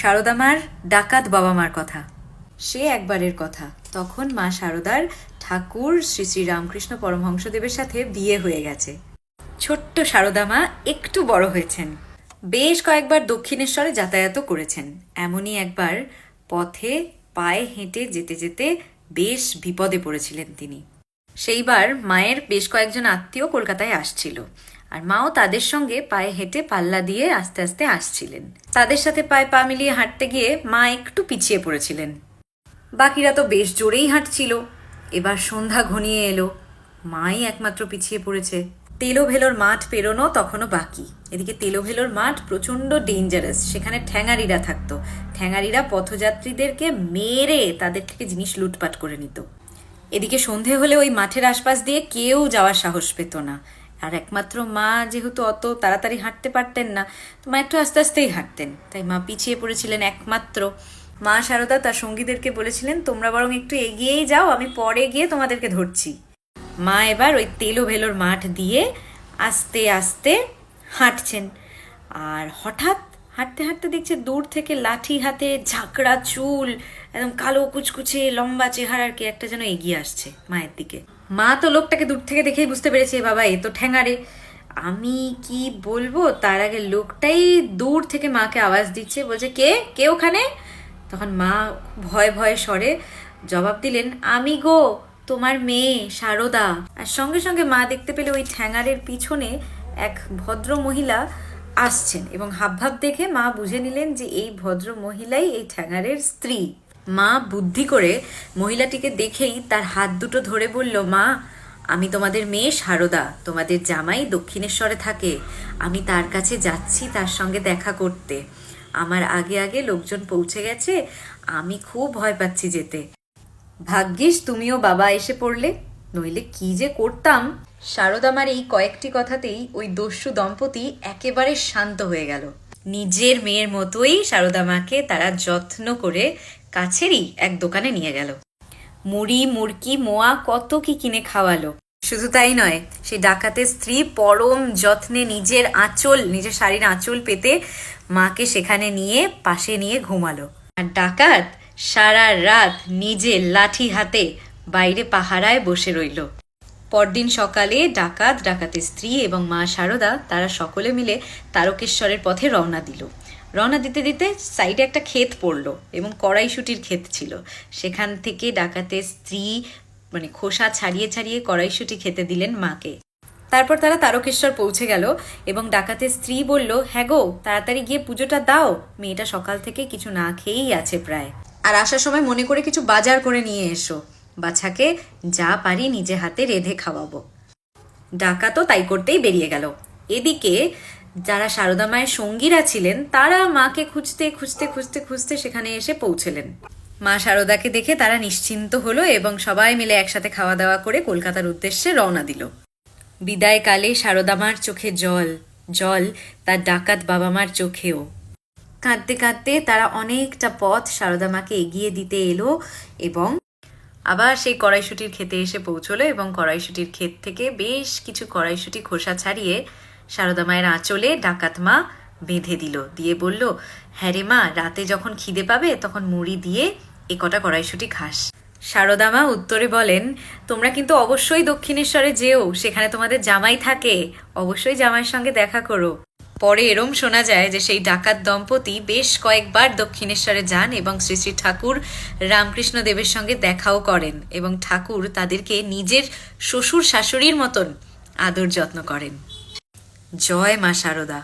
সারদামার ডাকাত বাবা মার কথা। সে একবারের কথা। তখন মা সারদার ঠাকুর শ্রী শ্রী রামকৃষ্ণ পরমহংসদেবের সাথে বিয়ে হয়ে গেছে। ছোট্ট সারদামা একটু বড় হয়েছেন। বেশ কয়েকবার দক্ষিণেশ্বরে যাতায়াতও করেছেন। এমনই একবার পথে পায়ে হেঁটে যেতে যেতে বেশ বিপদে পড়েছিলেন তিনি। সেইবার মায়ের বেশ কয়েকজন আত্মীয় কলকাতায় আসছিল। আর মাও তাদের সঙ্গে পায়ে হেঁটে পাল্লা দিয়ে আস্তে আস্তে আসছিলেন। তাদের সাথে পায়ে পা মিলিয়ে হাঁটতে গিয়ে মা একটু পিছিয়ে পড়েছিলেন। বাকিরা তো বেশ জোরেই হাঁটছিল। এবার সন্ধ্যা ঘনিয়ে এলো। মাই একমাত্র পিছিয়ে পড়েছে। তেলোভেলোর মাঠ পেরোনো তখনও বাকি। এদিকে তেলোভেলোর মাঠ প্রচণ্ড ডেঞ্জারাস সেখানে ঠ্যাঙারিরা থাকতো। ঠ্যাঙারিরা পথযাত্রীদেরকে মেরে তাদের থেকে জিনিস লুটপাট করে নিত। এদিকে সন্ধে হলে ওই মাঠের আশপাশ দিয়ে কেউ যাওয়ার সাহস পেত না। আর একমাত্র মা যেহেতু অত তাড়াতাড়ি হাঁটতে পারতেন না, তো মা একটু আস্তে আস্তেই হাঁটতেন। তাই মা পিছিয়ে পড়েছিলেন একমাত্র। মা সারদা তার সঙ্গীদেরকে বলেছিলেন, তোমরা বরং একটু এগিয়েই যাও, আমি পরে গিয়ে তোমাদেরকে ধরছি। মা এবার ওই তেলো ভেলোর মাঠ দিয়ে আস্তে আস্তে হাঁটছেন। আর হঠাৎ হাঁটতে হাঁটতে দেখছে দূর থেকে লাঠি হাতে ঝাঁকড়া চুল, একদম কালো কুচকুচে লম্বা চেহারার কে একটা যেন এগিয়ে আসছে মায়ের দিকে। মা তো লোকটাকে দূর থেকে দেখেই বুঝতে পেরেছে, বাবা, এ তো ঠ্যাঙারে। আমি কি বলব? তার আগে লোকটাই দূর থেকে মাকে আওয়াজ দিচ্ছে, বলছে, কে? কে ওখানে? তখন মা ভয় ভয়ে স্বরে জবাব দিলেন, আমি গো, তোমার মেয়ে, সারদা। আর সঙ্গে সঙ্গে মা দেখতে পেলে ওই ঠ্যাঙারের পিছনে এক ভদ্র মহিলা আসছেন এবং হাবভাব দেখে মা বুঝে নিলেন যে এই ভদ্র মহিলাই এই ঠ্যাঙারের স্ত্রী। মা বুদ্ধি করে মহিলাটিকে দেখেই তার হাত দুটো ধরে বলল, মা, আমি তোমাদের মেয়ে সারদা। তোমাদের জামাই দক্ষিণেশ্বরে থাকে। আমি তার কাছে যাচ্ছি তার সঙ্গে দেখা করতে। আমার আগে আগে লোকজন পৌঁছে গেছে। আমি খুব ভয় পাচ্ছি যেতে। ভাগ্যিস তুমিও বাবা এসে পড়লে। নইলে কি যে করতাম? শারদামার এই কয়েকটি কথাতেই ওই দস্যু দম্পতি একেবারে শান্ত হয়ে গেল। নিজের মেয়ের মতোই শারদামাকে তারা যত্ন করে কাছেরই এক দোকানে নিয়ে গেল। মুড়ি মুরকি মোয়া কত কি কিনে খাওয়ালো। শুধু তাই নয় সেই ডাকাতের স্ত্রী পরম যত্নে নিজের আঁচল, নিজের শাড়ির আঁচল পেতে মাকে সেখানে নিয়ে, পাশে নিয়ে ঘুমালো। আর ডাকাত সারা রাত নিজে লাঠি হাতে বাইরে পাহারায় বসে রইল। পরদিন সকালে ডাকাত, ডাকাতের স্ত্রী এবং মা শারদা তারা সকলে মিলে তারকেশ্বরের পথে রওনা দিল। রওনা দিতে দিতে সাইডে একটা ক্ষেত পড়ল এবং কড়াইশুটির ক্ষেত ছিল। সেখান থেকে ডাকাতের স্ত্রী মানে খোসা ছাড়িয়ে ছাড়িয়ে কড়াইশুটি খেতে দিলেন মাকে। তারপর তারা তারকেশ্বর পৌঁছে গেল এবং ডাকাতের স্ত্রী বলল হ্যাঁ গো, তাড়াতাড়ি গিয়ে পুজোটা দাও। মেয়েটা সকাল থেকে কিছু না খেয়েই আছে প্রায়। আর আসার সময় মনে করে কিছু বাজার করে নিয়ে এসো। বাছাকে যা পারি নিজে হাতে রেঁধে খাওয়াবো। ডাকাতও তাই করতেই বেরিয়ে গেল। এদিকে যারা সারদা মায়ের সঙ্গীরা ছিলেন, তারা মাকে খুঁজতে খুঁজতে খুঁজতে খুঁজতে সেখানে এসে পৌঁছলেন। মা সারদাকে দেখে তারা নিশ্চিন্ত হলো এবং সবাই মিলে একসাথে খাওয়া দাওয়া করে কলকাতার উদ্দেশ্যে রওনা দিল। বিদায়কালে সারদামার চোখে জল জল তার ডাকাত বাবা মার চোখেও। কাঁদতে কাঁদতে তারা অনেকটা পথ সারদা মাকে এগিয়ে দিতে এলো এবং আবার সেই কড়াইশুটির খেতে এসে পৌঁছলো এবং কড়াইশুটির ক্ষেত থেকে বেশ কিছু কড়াইশুটি খোসা ছাড়িয়ে সারদা মায়ের আঁচলে ডাকাত মা বেঁধে দিল। দিয়ে বলল হ্যাঁ রে মা, রাতে যখন খিদে পাবে তখন মুড়ি দিয়ে এ কটা কড়াইশুটি খাস। সারদা মা উত্তরে বলেন, তোমরা কিন্তু অবশ্যই দক্ষিণেশ্বরে যেও, সেখানে তোমাদের জামাই থাকে। অবশ্যই জামাইয়ের সঙ্গে দেখা করো। পরে এরম শোনা যায় যে সেই ডাকাত দম্পতি বেশ কয়েকবার দক্ষিণেশ্বরে যান এবং শ্রী শ্রী ঠাকুর রামকৃষ্ণ দেবের সঙ্গে দেখাও করেন এবং ঠাকুর তাদেরকে নিজের শ্বশুর শাশুড়ির মতন আদর যত্ন করেন। জয় মা শারদা